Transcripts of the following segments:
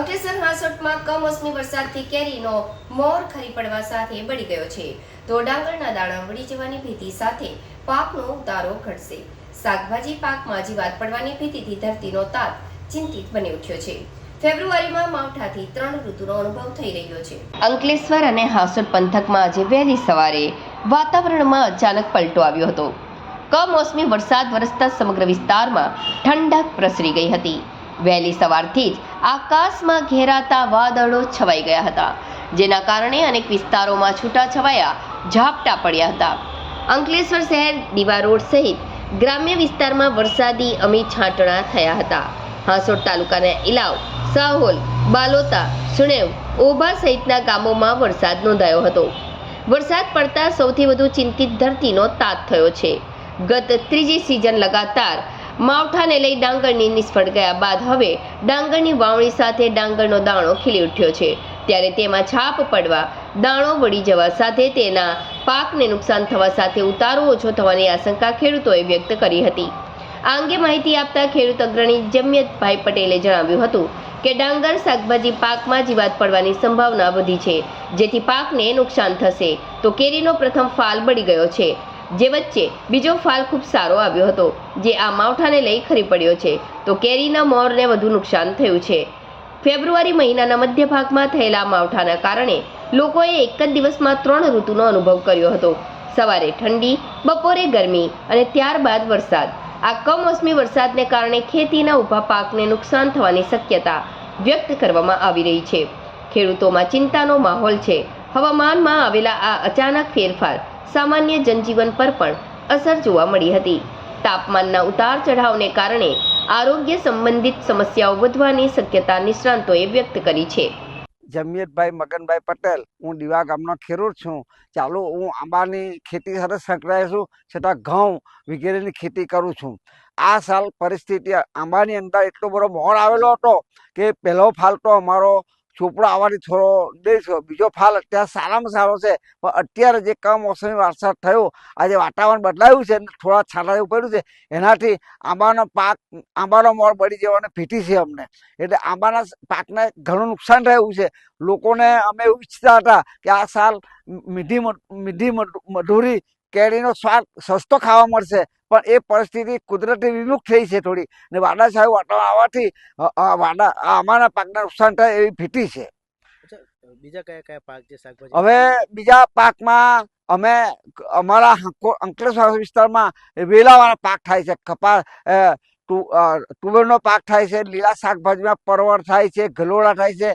અંકલેશ્વર હાંસોટમાં કમોસમી વરસાદથી કેરીનો મોર ખરી પડવા સાથે બળી ગયો છે. તો ડાંગરના દાણા વળી જવાની ભીતિ સાથે પાકનો ઉતારો ઘટશે. શાકભાજી પાકમાં જીવાત પડવાની ભીતિથી ધરતીનો તાત ચિંતિત બની ઉઠ્યો છે. ફેબ્રુઆરીમાં માવઠાથી ત્રણ ઋતુનો અનુભવ થઈ રહ્યો છે. અંકલેશ્વર અને હાંસોટ પંથકમાં આજે વહેલી સવારે વાતાવરણમાં અચાનક પલટો આવ્યો હતો. કમોસમી વરસાદ વરસતા સમગ્ર વિસ્તારમાં ઠંડક પ્રસરી ગઈ હતી. વહેલી સવારથી જ આકાશમાં ઘેરાતા વાદળો છવાઈ ગયા હતા, જેના કારણે અનેક વિસ્તારોમાં છૂટા છવાયા ઝાપટા પડ્યા હતા. અંકલેશ્વર શહેર દીવા રોડ સહિત ગ્રામ્ય વિસ્તારમાં વરસાદી અમી છાંટણા થયા હતા. હાંસોડ તાલુકાના ઇલાવ, સાહોલ, બાલોતા, સુણેવ, ઓભા સહિતના ગામોમાં વરસાદ નોંધાયો હતો. વરસાદ પડતા સૌથી વધુ ચિંતિત ધરતીનો તાત થયો છે. ગત ત્રીજી સિઝન લગાતાર માવઠાને લઈ ડાંગરની નિષ્ફળ ગયા બાદ હવે ડાંગરની વાવણી સાથે ડાંગરનો દાણો ખીલી ઉઠ્યો છે. ત્યારે તેમાં છાપ પડવા દાણો વળી જવા સાથે તેના પાકને નુકસાન થવા સાથે ઉતારો ઓછો થવાની આશંકા ખેડૂતોએ વ્યક્ત કરી હતી. આ અંગે માહિતી આપતા ખેડૂત અગ્રણી જમિયતભાઈ પટેલે જણાવ્યું હતું કે ડાંગર શાકભાજી પાકમાં જીવાત પડવાની સંભાવના વધી છે. જેથી પાકને નુકસાન થશે. તો કેરીનો પ્રથમ ફાલ બળી ગયો છે. જે વચ્ચે બીજો ફાલ ખૂબ સારો આવ્યો હતો, જે આ માવઠાને લઈ ખરી પડ્યો છે, તો કેરીના મોરને વધુ નુકસાન થયું છે. ફેબ્રુઆરી મહિનાના મધ્ય ભાગમાં થયેલા માવઠાના કારણે લોકોએ એક જ દિવસમાં ત્રણ ઋતુનો અનુભવ કર્યો હતો. સવારે ઠંડી, બપોરે ગરમી અને ત્યારબાદ વરસાદ. આ કમોસમી વરસાદને કારણે ખેતીના ઊભા પાકને નુકસાન થવાની શક્યતા વ્યક્ત કરવામાં આવી રહી છે. ખેડૂતોમાં ચિંતાનો માહોલ છે. હવામાનમાં આવેલા આ અચાનક ફેરફાર સામાન્ય જનજીવન પર પણ અસર જોવા મળી હતી. તાપમાનના ઉતાર ચઢાવને કારણે આરોગ્ય સંબંધિત સમસ્યાઓ વધવાની શક્યતા નિષ્ણાંતોએ વ્યક્ત કરી છે. જમિયતભાઈ, મગનભાઈ પટેલ, હું દીવા ગામનો ખેડૂત છું. ચાલુ, હું આંબાની ખેતી સાથે સંકળાયેલ છું, છતાં ઘઉં વગેરેની ખેતી કરું છું. આ સાલ પરિસ્થિતિ આંબાની અંદર એટલો બધો મોર આવેલો હતો કે પહેલો ફાલતો અમારો ચોપડો આવવાની થોડો દેર છે બીજો ફાલ અત્યારે સારામાં સારો છે. પણ અત્યારે જે કમોસમી વરસાદ થયો, આજે વાતાવરણ બદલાયું છે અને થોડા છાંટા જેવું પડ્યું છે. એનાથી આંબાનો પાક, આંબાનો મોર બળી જવાને ફીટી છે અમને. એટલે આંબાના પાકને ઘણું નુકસાન થયું છે. લોકોને અમે એવું ઈચ્છતા હતા કે આ સાલ મીઠી મીઠી મધ- મધુરી કેરીનો સ્વાદ સસ્તો ખાવા મળશે. પણ એ પરિસ્થિતિ કુદરતી વિમુખ થઈ છે થોડી. ને વાડાશાહી વાટો આવવાથી વાડા અમારા પાકને નુકસાન થાય એવી ભીતી છે. બીજા કયા કયા પાક છે શાકભાજી હવે બીજા પાકમાં અમે અમારા અંકો- અંકલેશ્વર વિસ્તારમાં વેલાવાળા પાક થાય છે. કપાસ તુવેરનો પાક થાય છે, લીલા શાકભાજીમાં પરવળ થાય છે ગલોળા થાય છે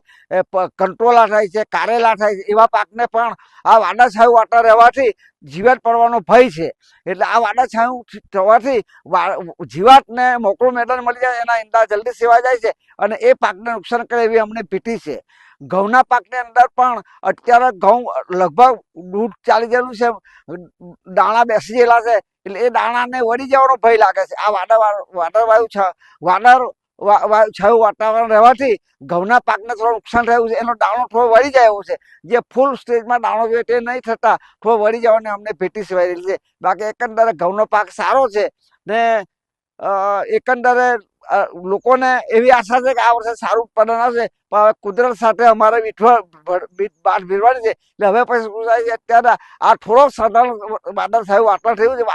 કંટોલા થાય છે, કારેલા થાય છે, એવા પાકને પણ આ વાડાછાયું વાટા રહેવાથી જીવાત પડવાનો ભય છે. એટલે આ વાડાછાયું થવાથી જીવાતને મોકળું મેદાન મળી જાય, એના ઈંડા જલ્દી સેવા જાય છે અને એ પાકને નુકસાન કરે એવી અમને ભીટી છે. ઘઉંના પાકની અંદર પણ અત્યારે ઘઉં લગભગ દૂધ ચાલી ગયેલું છે. દાણા બેસી ગયેલા છે. એટલે એ દાણાને વળી જવાનો ભય લાગે છે. આ વાદળ વાદળ વાયુ છે, વાદળ છયું વાતાવરણ રહેવાથી ઘઉંના પાકને થોડું નુકસાન થયું છે. એનો દાણો થોડો વળી જાય એવો છે. જે ફૂલ સ્ટેજમાં દાણો જોઈએ તે નહીં થતા થોડો વળી જવાની અમને ભેટી સિવાય છે. બાકી એકંદરે ઘઉંનો પાક સારો છે ને એકંદરે લોકોને એવી આશા છે કે આ વર્ષે સારું ઉત્પાદન આવશે. પણ કુદરત સાથે અમારે વીઠવા ભીરવાની છે. એટલે હવે પછી શું અત્યારે આ થોડો સાધારણ વાદળ થયું આટલા થયું છે